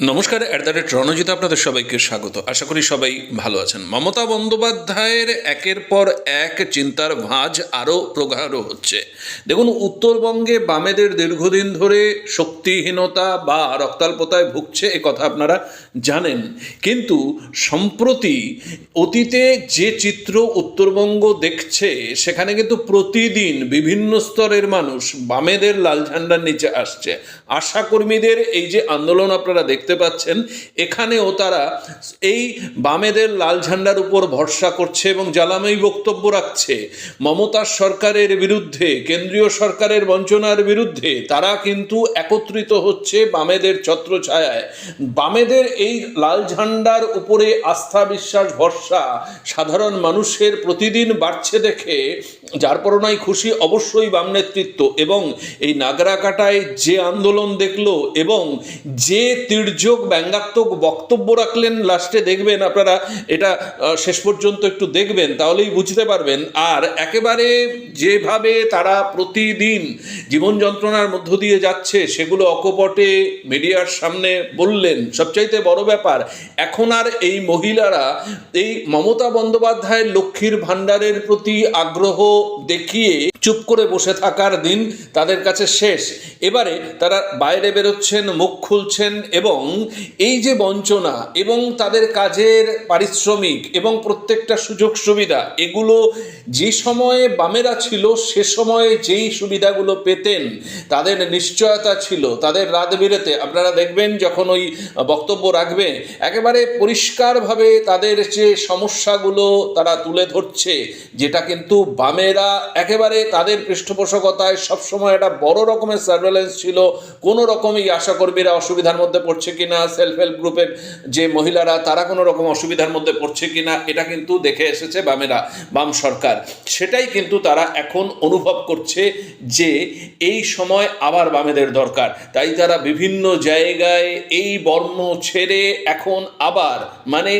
নমস্কার at the rate Ranjit আপনাদের সবাইকে স্বাগত। আশা করি সবাই ভালো আছেন। মমতা বন্দ্যোপাধ্যায়ের একের পর এক চিন্তার ভাঁজ আরও প্রগাঢ় হচ্ছে। দেখুন, উত্তরবঙ্গে বামেদের দীর্ঘদিন ধরে শক্তিহীনতা বা রক্তাল্পতায় ভুগছে এ কথা আপনারা জানেন। কিন্তু সম্প্রতি অতীতে যে চিত্র উত্তরবঙ্গ দেখছে, সেখানে কিন্তু প্রতিদিন বিভিন্ন স্তরের মানুষ বামেদের লাল ঝান্ডার নিচে আসছে। আশাকর্মীদের এই যে আন্দোলন আপনারা দেখতে পাচ্ছেন, এখানেও তারা এই বামেদের লাল ঝান্ডার উপর ভরসা করছে এবং জ্বালাময়ী বক্তব্য রাখছে। মমতার সরকারের বিরুদ্ধে, কেন্দ্রীয় সরকারের বঞ্চনার বিরুদ্ধে তারা কিন্তু একত্রিত হচ্ছে বামেদের ছত্রছায়ায়। বামেদের এই লাল ঝান্ডার উপরে আস্থা, বিশ্বাস, ভরসা সাধারণ মানুষের প্রতিদিন বাড়ছে দেখে, যার পরনাই খুশি অবশ্যই বাম নেতৃত্ব এবং এই নাগরাকাটায় যে আন্দোলন দেখল এবং যে তির্যক ব্যঙ্গাত্মক বক্তব্য রাখলেন, লাস্টে দেখবেন আপনারা এটা শেষ পর্যন্ত একটু দেখবেন, তাহলেই বুঝতে পারবেন। আর একেবারে যেভাবে তারা প্রতিদিন জীবন যন্ত্রণার মধ্য দিয়ে যাচ্ছে, সেগুলো অকপটে মিডিয়ার সামনে বললেন। সবচাইতে বড় ব্যাপার, এখন আর এই মহিলারা এই মমতা বন্দ্যোপাধ্যায়ের লক্ষ্মীর ভাণ্ডারের প্রতি আগ্রহ দেখিয়ে চুপ করে বসে থাকার দিন তাদের কাছে শেষ। এবারে তারা বাইরে বেরোচ্ছেন, মুখ খুলছেন এবং এই যে বঞ্চনা এবং তাদের কাজের পারিশ্রমিক এবং প্রত্যেকটা সুযোগ সুবিধা, এগুলো যে সময়ে বামেরা ছিল, সে সময়ে যেই সুবিধাগুলো পেতেন, তাদের নিশ্চয়তা ছিল, তাদের রাত বিরেতে। আপনারা দেখবেন যখন ওই বক্তব্য রাখবে, একেবারে পরিষ্কারভাবে তাদের যে সমস্যাগুলো তারা তুলে ধরছে, যেটা কিন্তু বামেরা একেবারে তাদের পৃষ্ঠপোষকতায় সবসময় একটা বড় রকমের সার্ভেলেন্স ছিল। কোনো রকমই আশাকর্মীরা অসুবিধার মধ্যে পড়ছে কিনা সেলফ হেল্প গ্রুপের যে মহিলারা, তারা কোনো রকম অসুবিধার মধ্যে পড়ছে কিনা, এটা কিন্তু দেখে এসেছে বামেরা, বাম সরকার। সেটাই কিন্তু তারা এখন অনুভব করছে যে এই সময় আবার বামেদের দরকার। তাই তারা বিভিন্ন জায়গায় এই বর্ণ ছেড়ে এখন আবার মানে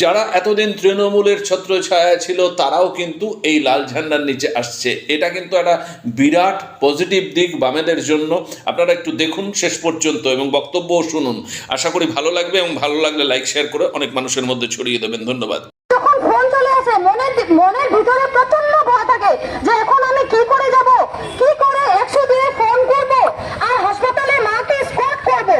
যারা এতদিন তৃণমূলের ছত্রছায়া ছিল, তারাও কিন্তু এই লাল ঝান্ডার নিচে আসছে। এটা একটা বিরাট পজিটিভ দিক বামেদের জন্য। আপনারা একটু দেখুন শেষ পর্যন্ত এবং বক্তব্যও শুনুন। আশা করি ভালো লাগবে এবং ভালো লাগলে লাইক শেয়ার করে অনেক মানুষের মধ্যে ছড়িয়ে দেবেন। ধন্যবাদ। মনের ভিতরে প্রচণ্ড ভয় থাকে যে এখন আমি কি করে যাব কি করে একশো দিয়ে ফোন করব আর হাসপাতালে মাকে স্পট করব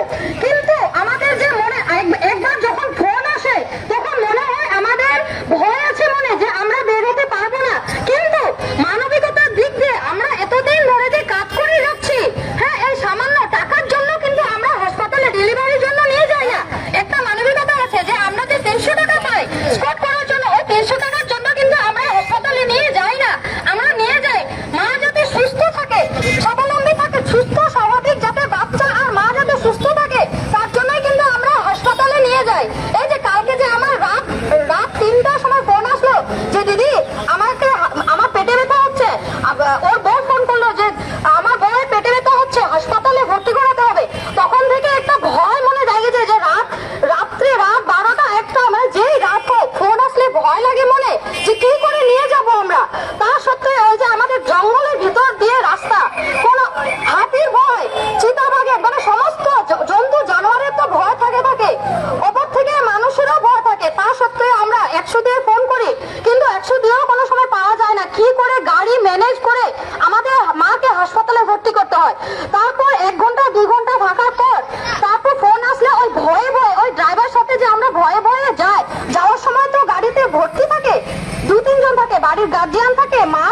কিন্তু আমাদের যে মনে এক- একবার যখন ফোন আসে তখন মনে হয় আমাদের ভয় আছে মনে যে আমরা বের হতে পারব না কিন্তু মানবিকতার দিক দিয়ে আমরা এতদিন ধরে যে কাজ করে যাচ্ছি হ্যাঁ এই সামান্য টাকার জন্য কিন্তু আমরা হাসপাতালে ডেলিভারির জন্য নিয়ে যাই না একটা মানবিকতা আছে যে আমরা যে তিনশো টাকা পাই স্পট করার জন্য ওই তিনশো টাকার জন্য কিন্তু আমরা হাসপাতালে নিয়ে যাই না আমরা নিয়ে যাই মা যাতে সুস্থ থাকে স্বাবলম্বী থাকে সুস্থ স্বাভাবিক যাতে বাচ্চা আর মা যাতে সুস্থ থাকে তার জন্যই কিন্তু আমরা হাসপাতালে নিয়ে যাই এই যে কালকে যে আমার রাত রাত তিনটার সময় ফোন আসলো যে দিদি আমাকে আমার পেটে ব্যথা হচ্ছে আব- ওর বউ ফোন করল যে আমার বউয়ের পেটে ব্যথা হচ্ছে হাসপাতালে ভর্তি করাতে হবে তখন থেকে একটা ভয় মনে জাগেছে যে রাত রাত্রে রাত বারোটা একটা মানে যেই রাত হোক ফোন আসলে ভয় লাগে মনে যে কি করে নিয়ে যাব আমরা তা সত্ত্বেও ওই যে আমাদের জঙ্গলের ভিতর দিয়ে রাস্তা কোনো হাতির ভয় চিতাবাঘের মানে সমস্ত জ- জন্তু জানোয়ারের তো ভয় থাকে থাকে ওপর থেকে মানুষেরও ভয় থাকে তা সত্ত্বেও আমরা একশো দিয়ে ফোন করি, কিন্তু একশো দিয়েও কোনো সময় পাওয়া যায় না। কি করে গাড়ি ম্যানেজ করে আমাদের মাকে হাসপাতালে ভর্তি করতে হয়? তারপর এক ঘণ্টা, দুই ঘণ্টা থাকার পর তারপর ফোন আসলে ওই ভয়ে ভয়ে, ওই ড্রাইভার সাথে যে আমরা ভয়ে ভয়ে যাই, যাওয়ার সময় তো গাড়িতে ভর্তি থাকে দু তিনজন থাকে, বাড়ির গার্জিয়ান থাকে, মা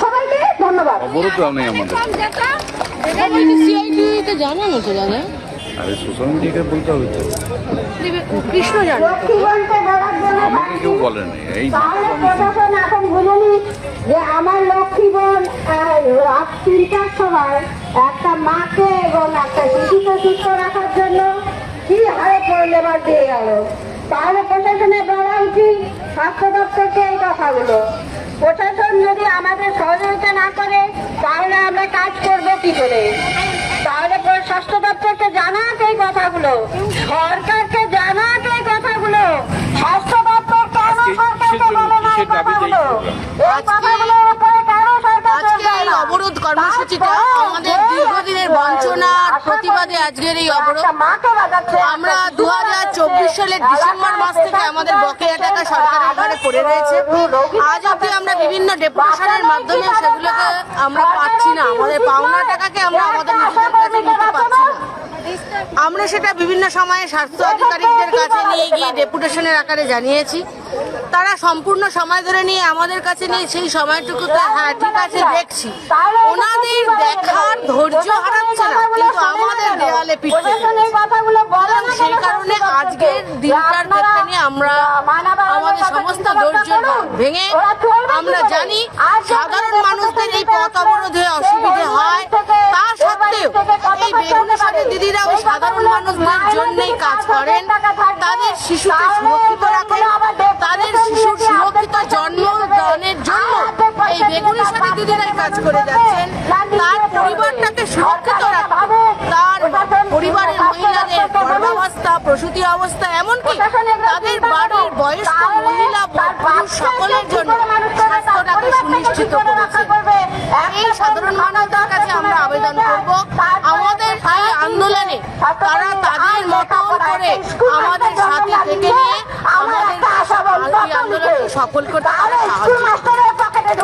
সবাইকে ধন্যবাদ। অবরোধ নেই আমাদের। সিআইডি তে জানানো তো জানা। আরে সোশ্যাল মিডিয়াকে বলতে হবে তো। কৃষ্ণ জানে। জন্য আমাকে কেউ বলেনি এই প্রশাসন এখন যে আমার লক্ষ্মী বোন রাত তিনটার সময় একটা মাকে এবং একটা শিশুকে সুস্থ রাখার জন্য কি হারে পরিলেবার দিয়ে গেল? তাহলে প্রশাসনের বলা উচিত স্বাস্থ্য দপ্তরকে এই কথাগুলো। প্রশাসন যদি আমাদের সহযোগিতা না করে তাহলে আমরা কাজ করব কি করে? তাহলে পরে স্বাস্থ্য দপ্তরকে জানাতে এই কথাগুলো। সরকারকে জানাতে এই কথাগুলো। স্বাস্থ্য দপ্তর কেন সরকারকে বলে না এই কথাগুলো। এই কথাগুলোর উপরে কেন সরকার? অবরোধ কর্মসূচিটা আমাদের দীর্ঘদিনের বঞ্চনার প্রতিবাদে আজকের এই অবরোধ। আমরা দু শিশুকে সালের ডিসেম্বর মাস থেকে আমাদের বকেয়া টাকা সরকারের ঘরে পড়ে রয়েছে। আজ অব্দি আমরা বিভিন্ন ডেপুটেশনের মাধ্যমে সেগুলোকে আমরা পাচ্ছি না। আমাদের পাওনা টাকাকে আমরা আমাদের কাছে নিতে পারছি না। আমরা সেটা বিভিন্ন সময়ে স্বাস্থ্য আধিকারিকদের কাছে নিয়ে গিয়ে ডেপুটেশনের আকারে জানিয়েছি। তারা সম্পূর্ণ সময় ধরে নিয়ে আমাদের কাছে নিয়ে সেই সময়টুকুতে হ্যাঁ ঠিক আছে দেখছি। ওনাদের দেখার ধৈর্য হারাচ্ছে না কিন্তু আমাদের দেওয়ালে পিঠে সেই কারণে আজকের দিনটার ক্ষেত্রে নিয়ে আমরা আমাদের সমস্ত ধৈর্য ভেঙে আমরা জানি সাধারণ মানুষদের এই পথ অবরোধে অসুবিধে হয়। তা সত্ত্বেও এই খরচা হতে বেগুনিশালী পারে? দিদিরা এই ওই সাধারণ কথাগুলো মানুষদের মায়ের জন্যই যদি কাজ পাঁচ হাজার করেন তাদের শিশুকে সুরক্ষিত রাখেন তাদের শিশুর সুরক্ষিত জন্ম দানের জন্য এই বেগুনিশালী দিদিরাই কাজ করে যাচ্ছেন। তার পরিবারটাকে সুরক্ষিত রাখতে তার পরিবারের মহিলাদের গর্ভাবস্থা প্রসূতি অবস্থা এমনকি তাদের বাড়ির বয়স্ক মহিলা পুরুষ সকলের জন্য স্বাস্থ্যটাকে সুনিশ্চিত করেছে। এই সাধারণ মানুষদের কাছে আমরা আবেদন করব। আমাদের আন্দোলনে তারা তাদের মতন করে আমাদের সাথে থেকে নিয়ে আমাদের আন্দোলনকে সফল করতে তারা সাহায্য